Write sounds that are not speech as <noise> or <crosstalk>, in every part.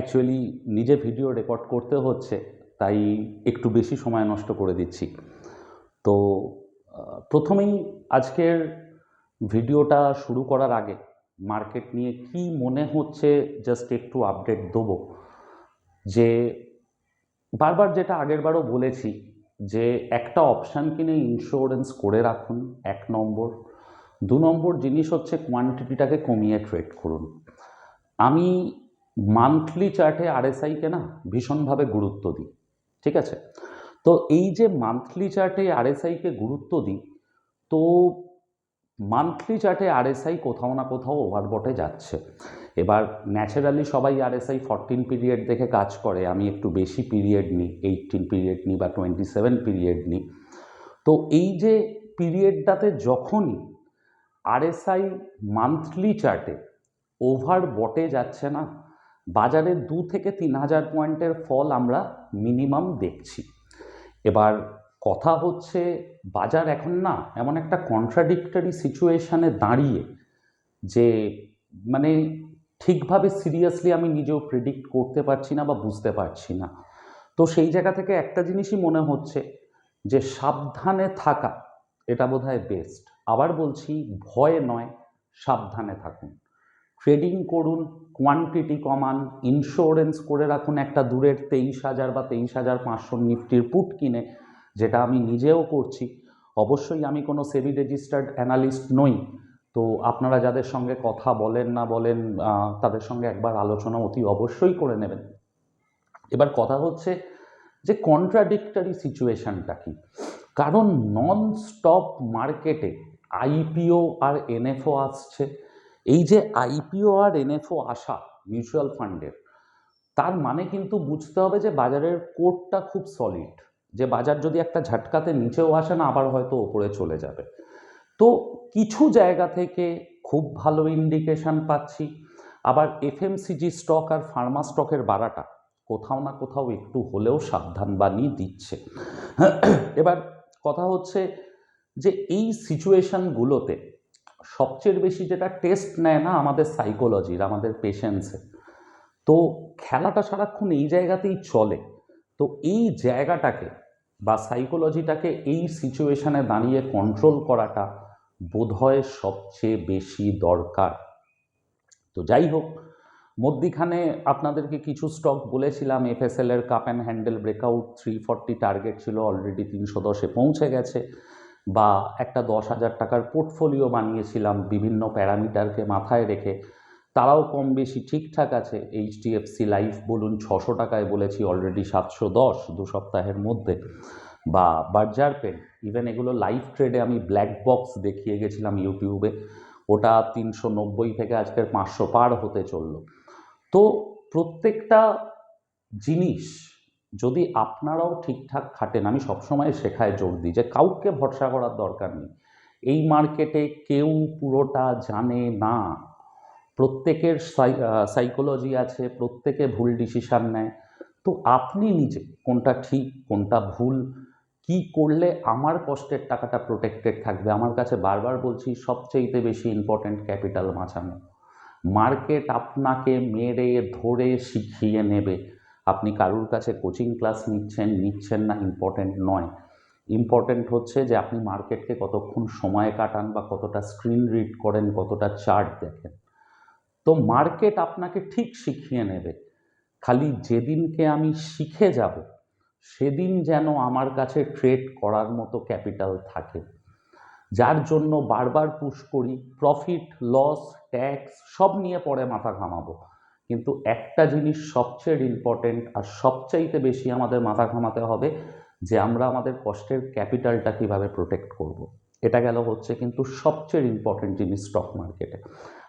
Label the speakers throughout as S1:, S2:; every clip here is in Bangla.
S1: অ্যাকচুয়ালি নিজে ভিডিও রেকর্ড করতে হচ্ছে, তাই একটু বেশি সময় নষ্ট করে দিচ্ছি। তো প্রথমেই আজকের ভিডিওটা শুরু করার আগে মার্কেট নিয়ে কি মনে হচ্ছে জাস্ট একটু আপডেট দেবো। যে, বারবার যেটা আগেরবারও বলেছি যে, একটা অপশান কিনে ইন্স্যুরেন্স করে রাখুন, এক নম্বর। দু নম্বর জিনিস হচ্ছে কোয়ান্টিটিটাকে কমিয়ে ট্রেড করুন। আমি মান্থলি চার্টে আরএসআইকে না ভীষণভাবে গুরুত্ব দিই, ঠিক আছে? তো এই যে মান্থলি চার্টে আরএসআইকে গুরুত্ব দিই, তো মান্থলি চার্টে আরএসআই কোথাও না কোথাও ওভারবটে যাচ্ছে। এবার ন্যাচারালি সবাই আরএসআই ফরটিন পিরিয়ড দেখে কাজ করে, আমি একটু বেশি পিরিয়ড নিই এইটিন পিরিয়ড নিই বা টোয়েন্টি সেভেন পিরিয়ড নিই। তো এই যে পিরিয়ডটাতে যখনই আরএসআই মান্থলি চার্টে ওভার বটে যাচ্ছে না বাজারে দু থেকে তিন হাজার পয়েন্টের ফল আমরা মিনিমাম দেখছি। এবার কথা হচ্ছে, বাজার এখন না এমন একটা কন্ট্রাডিক্টরি সিচুয়েশানে দাঁড়িয়ে যে মানে ঠিকভাবে সিরিয়াসলি আমি নিজেও প্রেডিক্ট করতে পারছি না বা বুঝতে পারছি না। তো সেই জায়গা থেকে একটা জিনিসই মনে হচ্ছে যে, সাবধানে থাকা, এটা বোধহয় বেস্ট আবার বলছি, ভয় নয়, সাবধানে থাকুন। ট্রেডিং করুন কোয়ান্টিটি কমান ইন্স্যুরেন্স করে রাখুন একটা দূরের তেইশ হাজার বা তেইশ হাজার পাঁচশো নিফটির পুট কিনে, যেটা আমি নিজেও করছি। অবশ্যই আমি কোনো সেবি রেজিস্টার্ড অ্যানালিস্ট নই। তো আপনারা যাদের সঙ্গে কথা বলেন না বলেন তাদের সঙ্গে একবার আলোচনা অতি অবশ্যই করে নেবেন। এবার কথা হচ্ছে যে কন্ট্রাডিক্টারি সিচুয়েশনটা কি? কারণ নন স্টপ মার্কেটে আইপিও আর এনএফও আসছে। এই যে আইপিও আর এনএফও আসা মিউচুয়াল ফান্ডের তার মানে কিন্তু বুঝতে হবে যে বাজারের কোডটা খুব সলিড যে বাজার যদি একটা ঝাটকাতে নিচেও আসে না, আবার হয়তো ওপরে চলে যাবে। তো কিছু জায়গা থেকে খুব ভালো ইন্ডিকেশন পাচ্ছি। আবার এফএমসিজি স্টক আর ফার্মা স্টকের বাড়াটা কোথাও না কোথাও একটু হলেও সাবধান বাণী দিচ্ছে। এবার কথা হচ্ছে যে এই সিচুয়েশনগুলোতে সবচেয়ে বেশি যেটা টেস্ট নেয় না আমাদের সাইকোলজির আমাদের পেশেন্সের তো খেলাটা সারাক্ষণ এই জায়গাতেই চলে। তো এই জায়গাটাকে বা সাইকোলজিটাকে এই সিচুয়েশানে দাঁড়িয়ে কন্ট্রোল করাটা বোধহয় সবচেয়ে বেশি দরকার। তো যাই হোক, মধ্যিখানে আপনাদেরকে কিছু স্টক বলেছিলাম এফএসএল এর cup and handle breakout three forty target ছিল অলরেডি তিনশো দশে পৌঁছে গেছে। বা একটা দশ হাজার টাকার পোর্টফোলিও বানিয়েছিলাম বিভিন্ন প্যারামিটারকে মাথায় রেখে, তারাও কম বেশি ঠিকঠাক আছে। এইচডিএফসি লাইফ বলুন ছশো টাকায় বলেছি অলরেডি সাতশো দশ দু সপ্তাহের মধ্যে। বা বার্জার পেন ইভেন এগুলো লাইভ ট্রেডে আমি ব্ল্যাক বক্স দেখিয়ে গেছিলাম ইউটিউবে ওটা তিনশো নব্বই থেকে আজকের পাঁচশো পার হতে চলল। তো প্রত্যেকটা জিনিস যদি আপনারাও ঠিকঠাক খাটেন, আমি সবসময় শেখায় জোর দিই যে কাউকে ভরসা করার দরকার নেই। এই মার্কেটে কেউ পুরোটা জানে না। প্রত্যেকের সাইকোলজি আছে, প্রত্যেকে ভুল ডিসিশান নেয়। তো আপনি নিজে কোনটা ঠিক, কোনটা ভুল, কি করলে আমার কষ্টের টাকাটা প্রোটেক্টেড থাকবে? আমার কাছে বারবার বলছি সবচেয়েতে বেশি ইম্পর্ট্যান্ট ক্যাপিটাল বাঁচানো। মার্কেট আপনাকে মেরে, ধরে শিখিয়ে নেবে। আপনি কারুর কাছে কোচিং ক্লাস নিচ্ছেন নিচ্ছেন না ইম্পর্ট্যান্ট নয়। ইম্পর্ট্যান্ট হচ্ছে যে আপনি মার্কেটকে কতক্ষণ সময় কাটান বা কতটা স্ক্রিন রিড করেন, কতটা চার্ট দেখেন। তো মার্কেট আপনাকে ঠিক শিখিয়ে নেবে, খালি যেদিনকে আমি শিখে যাব, সেদিন যেন আমার কাছে ট্রেড করার মতো ক্যাপিটাল থাকে। যার জন্য বারবার পুশ করি প্রফিট লস ট্যাক্স সব নিয়ে পরে মাথা ঘামাবো। কিন্তু একটা জিনিস সবচেয়ে ইম্পর্টেন্ট আর সবচাইতে বেশি আমাদের মাথা ঘামাতে হবে যে আমরা আমাদের কষ্টের ক্যাপিটালটা কীভাবে প্রোটেক্ট করব। এটা গেল হচ্ছে কিন্তু সবচেয়ে ইম্পর্টেন্ট জিনিস স্টক মার্কেটে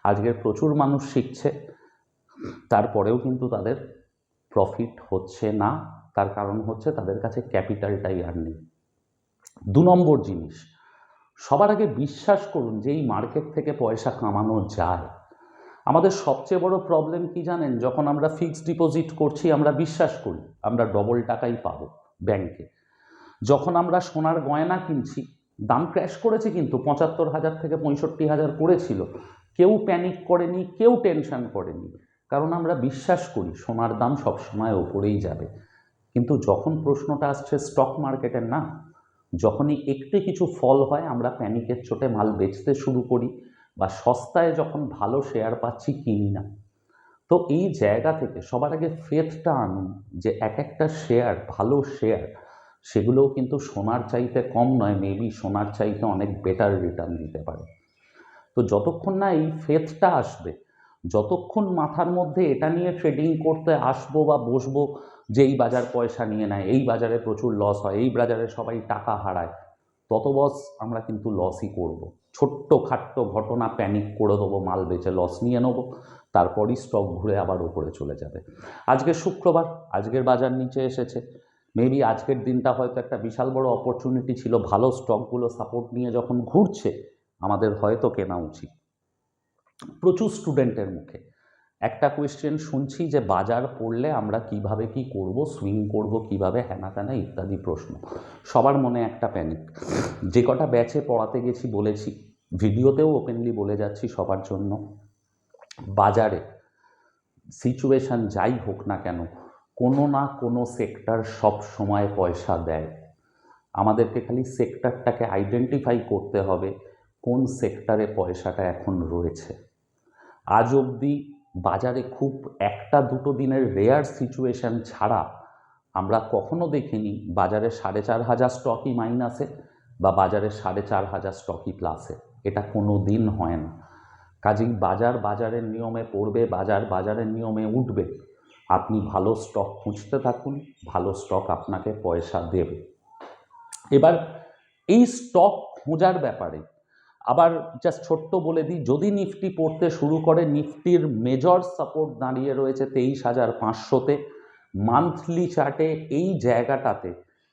S1: আজকের প্রচুর মানুষ শিখছে, তারপরেও কিন্তু তাদের প্রফিট হচ্ছে না, তার কারণ হচ্ছে তাদের কাছে ক্যাপিটালটাই আর নেই। দু নম্বর জিনিস, সবার আগে বিশ্বাস করুন যে এই মার্কেট থেকে পয়সা কামানো যায়। আমাদের সবচেয়ে বড় প্রবলেম কি জানেন? যখন আমরা ফিক্সড ডিপোজিট করছি, আমরা বিশ্বাস করি, আমরা ডবল টাকাই পাবো ব্যাংকে যখন আমরা সোনার গয়না কিনছি, দাম ক্র্যাশ করেছে কিন্তু পঁচাত্তর হাজার থেকে পঁয়ষট্টি হাজার করেছিল। কেউ প্যানিক করেনি, কেউ টেনশন করেনি। কারণ আমরা বিশ্বাস করি, সোনার দাম সবসময় ওপরেই যাবে। কিন্তু যখন প্রশ্নটা আসছে স্টক মার্কেটের না? যখনই একটু কিছু ফল হয়, আমরা প্যানিকের চোটে মাল বেচতে শুরু করি। বা সস্তায় যখন ভালো শেয়ার পাচ্ছি, কিনি না তো এই জায়গা থেকে সবার আগে ফেথটা আনুন যে এক একটা শেয়ার ভালো শেয়ার সেগুলোও কিন্তু সোনার চাইতে কম নয় মেবি সোনার চাইতে অনেক বেটার রিটার্ন দিতে পারে তো যতক্ষণ না এই ফেথটা আসবে, যতক্ষণ মাথার মধ্যে এটা নিয়ে ট্রেডিং করতে আসব বা বসবো যে এই বাজার পয়সা নিয়ে নেয়, এই বাজারে প্রচুর লস হয়, এই বাজারে সবাই টাকা হারায়, তত বস আমরা কিন্তু লসই করব। ছোট্ট খাট্ট ঘটনা প্যানিক করে দেবো, মাল বেচে লস নিয়ে নেব, তারপরই স্টক ঘুরে আবার উপরে চলে যাবে। আজকে শুক্রবার, আজকের বাজার নিচে এসেছে। মেবি আজকের দিনটা হয়তো একটা বিশাল বড় অপরচুনিটি ছিল, ভালো স্টকগুলো সাপোর্ট নিয়ে যখন ঘুরছে, আমাদের হয়তো কেনা উচিত। প্রচুর স্টুডেন্টের মুখে। একটা কোয়েশ্চেন শুনছি যে বাজার পড়লে আমরা কীভাবে কি করব সুইং করব, কীভাবে হ্যানা ত্যানা ইত্যাদি প্রশ্ন। সবার মনে একটা প্যানিক যে কটা ব্যাচে পড়াতে গেছি বলেছি, ভিডিওতেও ওপেনলি বলে যাচ্ছি সবার জন্য, বাজারে সিচুয়েশান যাই হোক না কেন, কোনো না কোনো সেক্টর সব সময় পয়সা দেয়। আমাদেরকে খালি সেক্টরটাকে আইডেন্টিফাই করতে হবে, কোন সেক্টরে পয়সাটা এখন রয়েছে। আজ অবধি বাজারে খুব একটা দুটো দিনের রেয়ার সিচুয়েশান ছাড়া আমরা কখনো দেখিনি বাজারে সাড়ে চার হাজার স্টকই মাইনাসে বা বাজারে সাড়ে চার হাজার স্টকই প্লাসে এটা কোনো দিন হয় না। কাজেই বাজার বাজারের নিয়মে পড়বে, বাজার বাজারের নিয়মে উঠবে। আপনি ভালো স্টক খুঁজতে থাকুন, ভালো স্টক আপনাকে পয়সা দেবে। এবার এই স্টক খোঁজার ব্যাপারে আবার জাস্ট ছোট্ট বলে দিই, যদি নিফটি পড়তে শুরু করে, নিফটির মেজর সাপোর্ট দাঁড়িয়ে রয়েছে তেইশ হাজার পাঁচশোতে। মান্থলি চার্টে এই জায়গাটাতে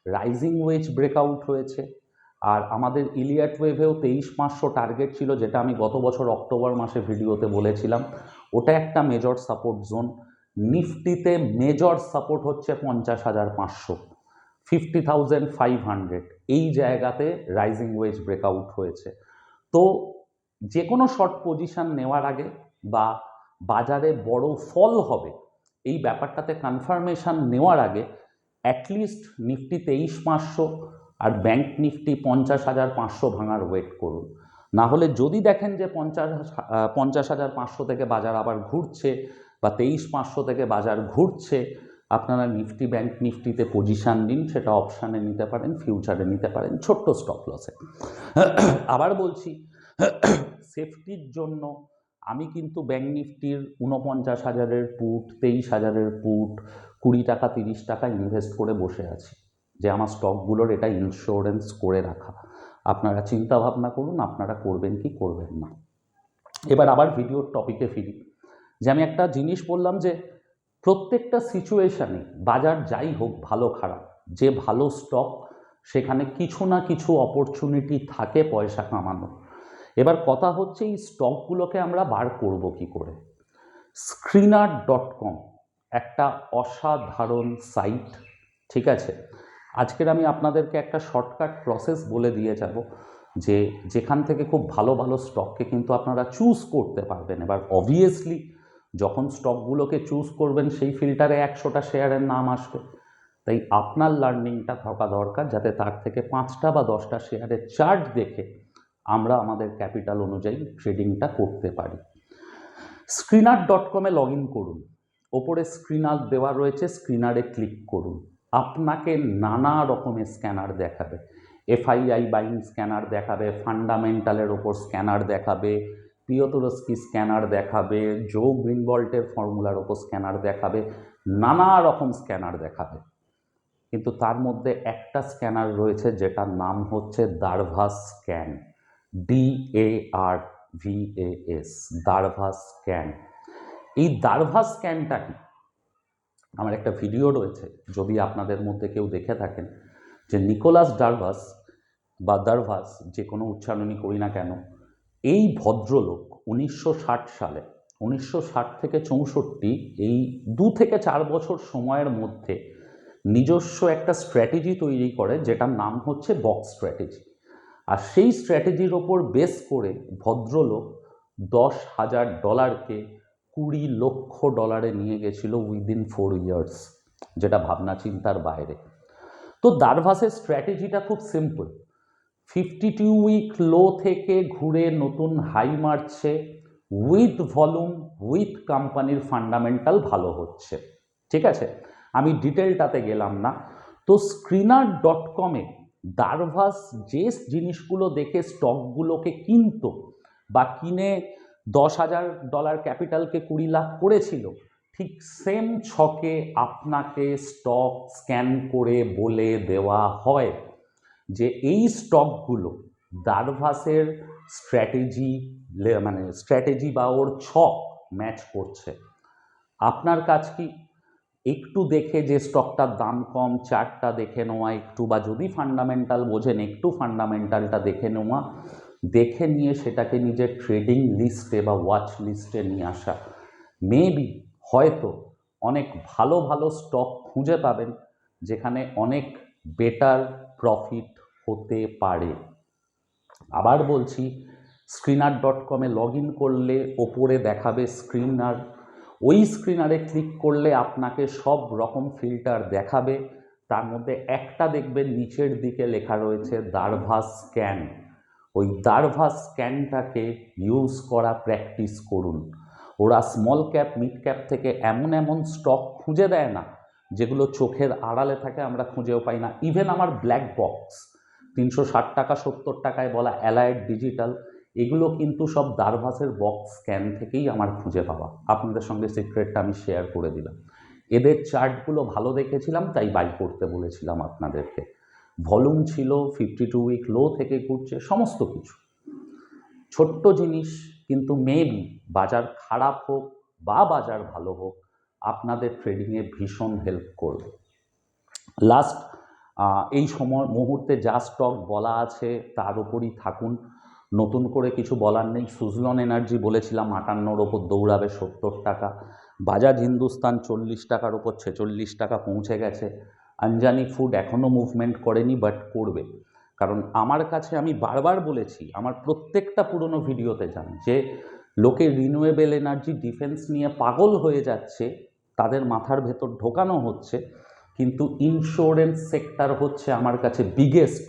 S1: রাইজিং ওয়েজ ব্রেকআউট হয়েছে। আর আমাদের ইলিয়াট ওয়েভেও তেইশ পাঁচশো টার্গেট ছিল, যেটা আমি গত বছর অক্টোবর মাসে ভিডিওতে বলেছিলাম। ওটা একটা মেজর সাপোর্ট জোন নিফটিতে মেজর সাপোর্ট হচ্ছে পঞ্চাশ হাজার পাঁচশো। ফিফটি থাউজেন্ড ফাইভ হান্ড্রেড এই জায়গাতে রাইজিং ওয়েজ ব্রেকআউট হয়েছে। তো যে কোনো শর্ট পজিশন নেওয়ার আগে বা বাজারে বড় ফল হবে, এই ব্যাপারটাতে কনফার্মেশন নেওয়ার আগে অ্যাটলিস্ট নিফটি তেইশ পাঁচশো আর ব্যাংক নিফটি পঞ্চাশ হাজার পাঁচশো ভাঙার ওয়েট করুন। না হলে যদি দেখেন যে পঞ্চাশ পঞ্চাশ হাজার পাঁচশো থেকে বাজার আবার ঘুরছে বা তেইশ পাঁচশো থেকে বাজার ঘুরছে আপনারা নিফটি ব্যাংক নিফটিতে পজিশান নিন সেটা অপশানে নিতে পারেন ফিউচারে নিতে পারেন, ছোট্ট স্টপ লসে আবার বলছি সেফটির জন্য আমি কিন্তু ব্যাংক নিফটির ঊনপঞ্চাশ হাজারের পুট, তেইশ হাজারের পুট, কুড়ি টাকা, তিরিশ টাকা ইনভেস্ট করে বসে আছি। যে আমার স্টকগুলোর এটা ইন্স্যুরেন্স করে রাখা। আপনারা চিন্তা ভাবনা করুন, আপনারা করবেন কি করবেন না। এবার আবার ভিডিওর টপিকে ফিরি। যে আমি একটা জিনিস বললাম যে প্রত্যেকটা সিচুয়েশানে বাজার যাই হোক ভালো খারাপ, যে ভালো স্টক সেখানে কিছু না কিছু অপরচুনিটি থাকে পয়সা কামানোর। এবার কথা হচ্ছে এই স্টকগুলোকে আমরা বার করব কি করে? স্ক্রিনার ডট কম একটা অসাধারণ সাইট ঠিক আছে? আজকের আমি আপনাদেরকে একটা শর্টকাট প্রসেস বলে দিয়ে যাব, যে যেখান থেকে খুব ভালো ভালো স্টককে কিন্তু আপনারা চুজ করতে পারবেন। এবার অবভিয়াসলি যখন স্টকগুলোকে চুজ করবেন, সেই ফিল্টারে একশোটা শেয়ারের নাম আসবে। তাই আপনার লার্নিংটা থাকা দরকার, যাতে তার থেকে পাঁচটা বা দশটা শেয়ারের চার্ট দেখে আমরা আমাদের ক্যাপিটাল অনুযায়ী ট্রেডিংটা করতে পারি। স্ক্রিনার ডট কমে লগ ইন করুন। ওপরে স্ক্রিনার দেওয়া রয়েছে, স্ক্রিনারে ক্লিক করুন। আপনাকে নানা রকমের স্ক্যানার দেখাবে। এফআইআই বাইং স্ক্যানার দেখাবে, ফান্ডামেন্টালের ওপর স্ক্যানার দেখাবে পিওতরস্কি স্ক্যানার দেখাবে, জো গ্রিনবল্টের ফর্মুলার ওপর স্ক্যানার দেখাবে, নানা রকম স্ক্যানার দেখাবে। কিন্তু তার মধ্যে একটা স্ক্যানার রয়েছে যেটার নাম হচ্ছে Darvas scan D A R V A S Darvas scan. এই দারভাস স্ক্যানটা কি? আমার একটা ভিডিও রয়েছে, যদি আপনাদের মধ্যে কেউ দেখে থাকেন, যে নিকোলাস ডারভাস বা দারভাস যে কোনো উচ্চারণই করি না কেন এই ভদ্রলোক উনিশশো ষাট সালে, উনিশশো ষাট থেকে চৌষট্টি, এই দু থেকে চার বছর সময়ের মধ্যে নিজস্ব একটা স্ট্র্যাটেজি তৈরি করে, যেটার নাম হচ্ছে বক্স স্ট্র্যাটেজি। আর সেই স্ট্র্যাটেজির ওপর বেস করে ভদ্রলোক দশ হাজার ডলারকে কুড়ি লক্ষ ডলারে নিয়ে গেছিল উইদিন ফোর ইয়ার্স, যেটা ভাবনা চিন্তার বাইরে। তো দারভাসের স্ট্র্যাটেজিটা খুব simple. Fifty two week low থেকে ঘুরে নতুন হাই মারছে উইথ ভলিউম উইথ কোম্পানির ফান্ডামেন্টাল ভালো হচ্ছে। ঠিক আছে? আমি ডিটেলটাতে গেলাম না। তো স্ক্রিনার ডট কমে দারভাস যে জিনিসগুলো দেখে স্টকগুলোকে কিনতো বা কিনে দশ হাজার ডলার ক্যাপিটালকে কুড়ি লাখ করেছিল, ঠিক সেম ছকে আপনাকে স্টক স্ক্যান করে বলে দেওয়া হয়। যে এই স্টকগুলো দারভাসের স্ট্র্যাটেজি মানে স্ট্র্যাটেজি বা ওর ছক ম্যাচ করছে। আপনার কাজ কি একটু দেখে যে স্টকটার দাম কম চারটা দেখে নেওয়া একটু বা যদি ফান্ডামেন্টাল বোঝেন, একটু ফান্ডামেন্টালটা দেখে নেওয়া, দেখে নিয়ে সেটাকে নিজের ট্রেডিং লিস্টে বা ওয়াচ লিস্টে নিয়ে আসা। মেবি হয়তো অনেক ভালো ভালো স্টক খুঁজে পাবেন, যেখানে অনেক বেটার প্রফিট হতে পারে। আবার বলছি স্ক্রিনার ডট কমে লগ ইন করলে ওপরে দেখাবে স্ক্রিনার ওই স্ক্রিনারে ক্লিক করলে আপনাকে সব রকম ফিল্টার দেখাবে। তার মধ্যে একটা দেখবেন, নিচের দিকে লেখা রয়েছে দারভাস স্ক্যান ওই দারভাস স্ক্যানটাকে ইউজ করা প্র্যাকটিস করুন। ওরা স্মল ক্যাপ মিড ক্যাপ থেকে এমন এমন স্টক খুঁজে দেয় না। যেগুলো চোখের আড়ালে থাকে, আমরা খুঁজেও পাই না। ইভেন আমার ব্ল্যাক বক্স তিনশো ষাট টাকা, সত্তর টাকায় বলা অ্যালায়েড ডিজিটাল এগুলো কিন্তু সব দারভাসের বক্স স্ক্যান থেকেই আমার খুঁজে পাওয়া। আপনাদের সঙ্গে সিক্রেটটা আমি শেয়ার করে দিলাম। এদের চার্টগুলো ভালো দেখেছিলাম, তাই বাই করতে বলেছিলাম আপনাদেরকে। ভলিউম ছিল ফিফটি টু উইক লো থেকে ঘুরছে, সমস্ত কিছু। ছোট্ট জিনিস, কিন্তু মেবি বাজার খারাপ হোক বা বাজার ভালো হোক আপনাদের ট্রেডিংয়ে ভীষণ হেল্প করবে। লাস্ট এই সময়, মুহূর্তে যা স্টক বলা আছে তার উপরই থাকুন। নতুন করে কিছু বলার নেই। সুজলন এনার্জি বলেছিলাম, আটান্নর ওপর দৌড়াবে সত্তর টাকা। বাজাজ হিন্দুস্তান চল্লিশ টাকার ওপর ছেচল্লিশ টাকা পৌঁছে গেছে। আঞ্জানি ফুড এখনও মুভমেন্ট করেনি বাট করবে। কারণ আমার কাছে আমি বারবার বলেছি, আমার প্রত্যেকটা পুরনো ভিডিওতে যান যে, লোকে রিনিউয়েবল এনার্জি ডিফেন্স নিয়ে পাগল হয়ে যাচ্ছে। তাদের মাথার ভেতর ঢোকানো হচ্ছে, কিন্তু ইন্স্যুরেন্স সেক্টর হচ্ছে আমার কাছে বিগেস্ট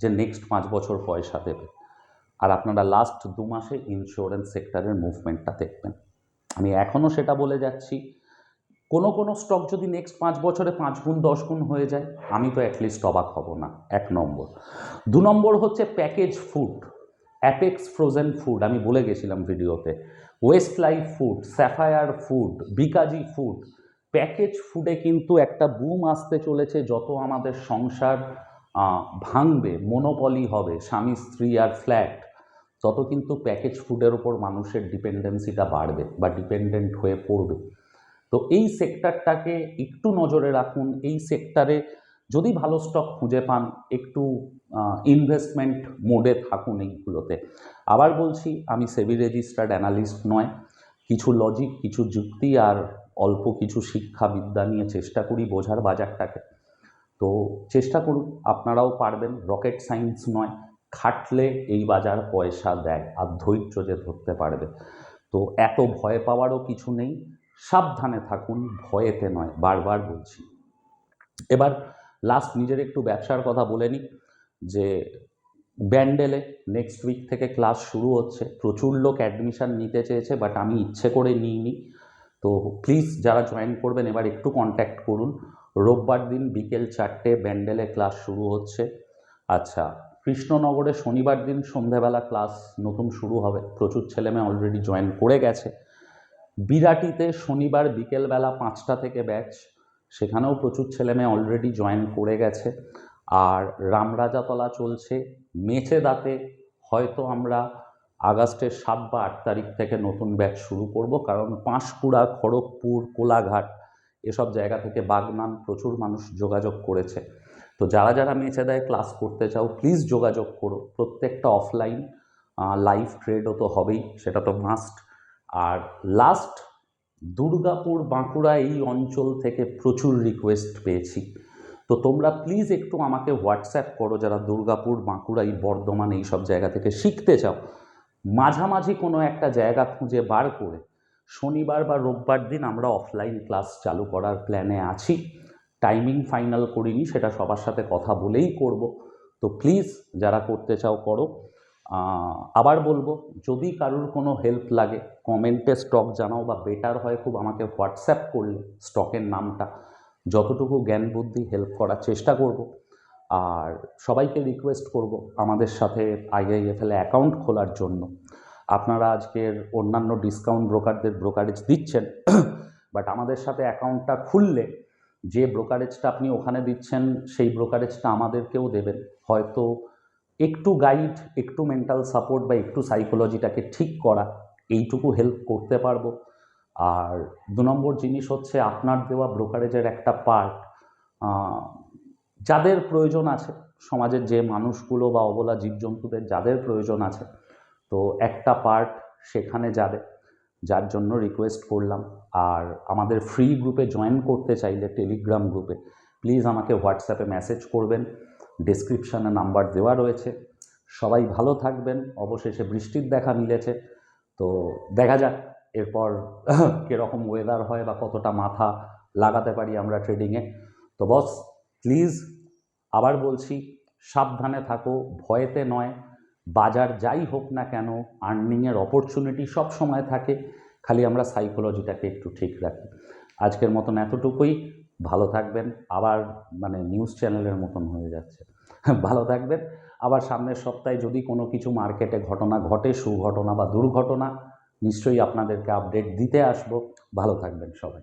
S1: যে নেক্সট পাঁচ বছর পয়সা দেবে। আর আপনারা লাস্ট দু মাসে ইন্স্যুরেন্স সেক্টরের মুভমেন্টটা দেখবেন। আমি এখনও সেটা বলে যাচ্ছি, কোনো কোনো স্টক যদি নেক্সট পাঁচ বছরে পাঁচ গুণ, দশ গুণ হয়ে যায়, আমি তো অ্যাটলিস্ট অবাক হব না, এক নম্বর। দু নম্বর হচ্ছে package food Apex frozen food আমি বলে গেছিলাম ভিডিওতে Westlife food Sapphire food Bikaji food package ফুডে কিন্তু একটা বুম আসতে চলেছে যত আমাদের সংসার ভাঙবে মনোপলি হবে, স্বামী, স্ত্রী আর ফ্ল্যাট তত কিন্তু প্যাকেজ ফুডের ওপর মানুষের ডিপেন্ডেন্সিটা বাড়বে বা ডিপেন্ডেন্ট হয়ে পড়বে। তো এই সেক্টরটাকে একটু নজরে রাখুন, এই সেক্টরে যদি ভালো স্টক খুঁজে পান, একটু ইনভেস্টমেন্ট মোডে থাকুন এইগুলোতে। আবার বলছি, আমি সেবি রেজিস্টার্ড অ্যানালিস্ট নয়। কিছু লজিক কিছু যুক্তি আর অল্প কিছু শিক্ষা বিদ্যা নিয়ে চেষ্টা করি বোঝার বাজারটাকে। তো চেষ্টা করুন, আপনারাও পারবেন রকেট সায়েন্স নয়। খাটলে এই বাজার পয়সা দেয়, আর ধৈর্য যে ধরতে পারবে। তো এত ভয় পাওয়ারও কিছু নেই। সাবধানে থাকুন, ভয়েতে নয়, বারবার বলছি। এবার লাস্ট নিজের একটু ব্যবসার কথা বলে নিই যে ব্যান্ডেলে নেক্সট উইক থেকে ক্লাস শুরু হচ্ছে। প্রচুর লোক অ্যাডমিশান নিতে চেয়েছে বাট আমি ইচ্ছে করে নিইনি। তো প্লিজ যারা জয়েন করবেন, এবার একটু কন্ট্যাক্ট করুন। রোববার দিন বিকেল চারটে ব্যান্ডেলে ক্লাস শুরু হচ্ছে। আচ্ছা কৃষ্ণনগরে শনিবার দিন সন্ধেবেলা ক্লাস নতুন শুরু হবে। প্রচুর ছেলেমেয়ে অলরেডি জয়েন করে গেছে। বিরাটিতে শনিবার বিকেলবেলা পাঁচটা থেকে ব্যাচ সেখানেও প্রচুর ছেলেমেয়ে অলরেডি জয়েন করে গেছে। আর রামরাজাতলা চলছে মেচেদাতে হয়তো আমরা আগস্টের সাত বা আট তারিখ থেকে নতুন ব্যাচ শুরু করব, কারণ পাঁশকুড়া, খড়গপুর, কোলাঘাট এসব জায়গা থেকে বাগনান প্রচুর মানুষ যোগাযোগ করেছে। তো যারা যারা মেচেদায় ক্লাস করতে চাও প্লিজ যোগাযোগ করো। প্রত্যেকটা অফলাইন লাইভ ট্রেডও তো হবেই, সেটা তো মাস্ট আর লাস্ট দুর্গাপুর বাঁকুড়া এই অঞ্চল থেকে প্রচুর রিকোয়েস্ট পেয়েছি। তো তোমরা প্লিজ একটু আমাকে হোয়াটসঅ্যাপ করো যারা দুর্গাপুর, বাঁকুড়া, এই বর্ধমান এই সব জায়গা থেকে শিখতে চাও। মাঝামাঝি কোনো একটা জায়গা খুঁজে বার করে শনিবার বা রোববার দিন আমরা অফলাইন ক্লাস চালু করার প্ল্যানে আছি। টাইমিং ফাইনাল করিনি, সেটা সবার সাথে কথা বলেই করব। তো প্লিজ যারা করতে চাও করো। আবার বলব, যদি কারুর কোনো হেল্প লাগে কমেন্টে স্টক জানাও বা বেটার হয়, খুব আমাকে হোয়াটসঅ্যাপ করলে স্টকের নামটা। যতটুকু জ্ঞান বুদ্ধি হেল্প করার চেষ্টা করব। আর সবাইকে রিকোয়েস্ট করব আমাদের সাথে আইআইএফএল অ্যাকাউন্ট খোলার জন্য। আপনারা আজকের অন্যান্য ডিসকাউন্ট ব্রোকারদের ব্রোকারেজ দিচ্ছেন <coughs> বাট আমাদের সাথে অ্যাকাউন্টটা খুললে যে ব্রোকারেজটা আপনি ওখানে দিচ্ছেন, সেই ব্রোকারেজটা আমাদেরকেও দেবেন। হয়তো একটু গাইড একটু মেন্টাল সাপোর্ট বা একটু সাইকোলজিটাকে ঠিক করা, এইটুকু হেল্প করতে পারব। আর দু নম্বর জিনিস হচ্ছে আপনার দেওয়া ব্রোকারেজের একটা পার্ট যাদের প্রয়োজন আছে, সমাজের যে মানুষগুলো বা অবলা জীবজন্তুদের যাদের প্রয়োজন আছে, তো একটা পার্ট সেখানে যাবে, যার জন্য রিকোয়েস্ট করলাম। আর আমাদের ফ্রি গ্রুপে জয়েন করতে চাইলে টেলিগ্রাম গ্রুপে প্লিজ আমাকে হোয়াটসঅ্যাপে মেসেজ করবেন। ডেসক্রিপশানে নাম্বার দেওয়া রয়েছে। সবাই ভালো থাকবেন, অবশেষে বৃষ্টির দেখা মিলেছে। তো দেখা যাক এরপর <laughs> কীরকম ওয়েদার হয় বা কতটা মাথা লাগাতে পারি আমরা ট্রেডিংয়ে তো বস প্লিজ আবার বলছি, সাবধানে থাকো, ভয়েতে নয়। বাজার যাই হোক না কেন আর্নিংয়ের অপরচুনিটি সব সময় থাকে। খালি আমরা সাইকোলজিটাকে একটু ঠিক রাখি। আজকের মতন এতটুকুই। ভালো থাকবেন। আবার মানে নিউজ চ্যানেলের মতন হয়ে যাচ্ছে। <laughs> ভালো থাকবেন। আবার সামনের সপ্তাহে যদি কোনো কিছু মার্কেটে ঘটনা ঘটে, সুঘটনা বা দুর্ঘটনা, নিশ্চয়ই আপনাদেরকে আপডেট দিতে আসব। ভালো থাকবেন সবাই।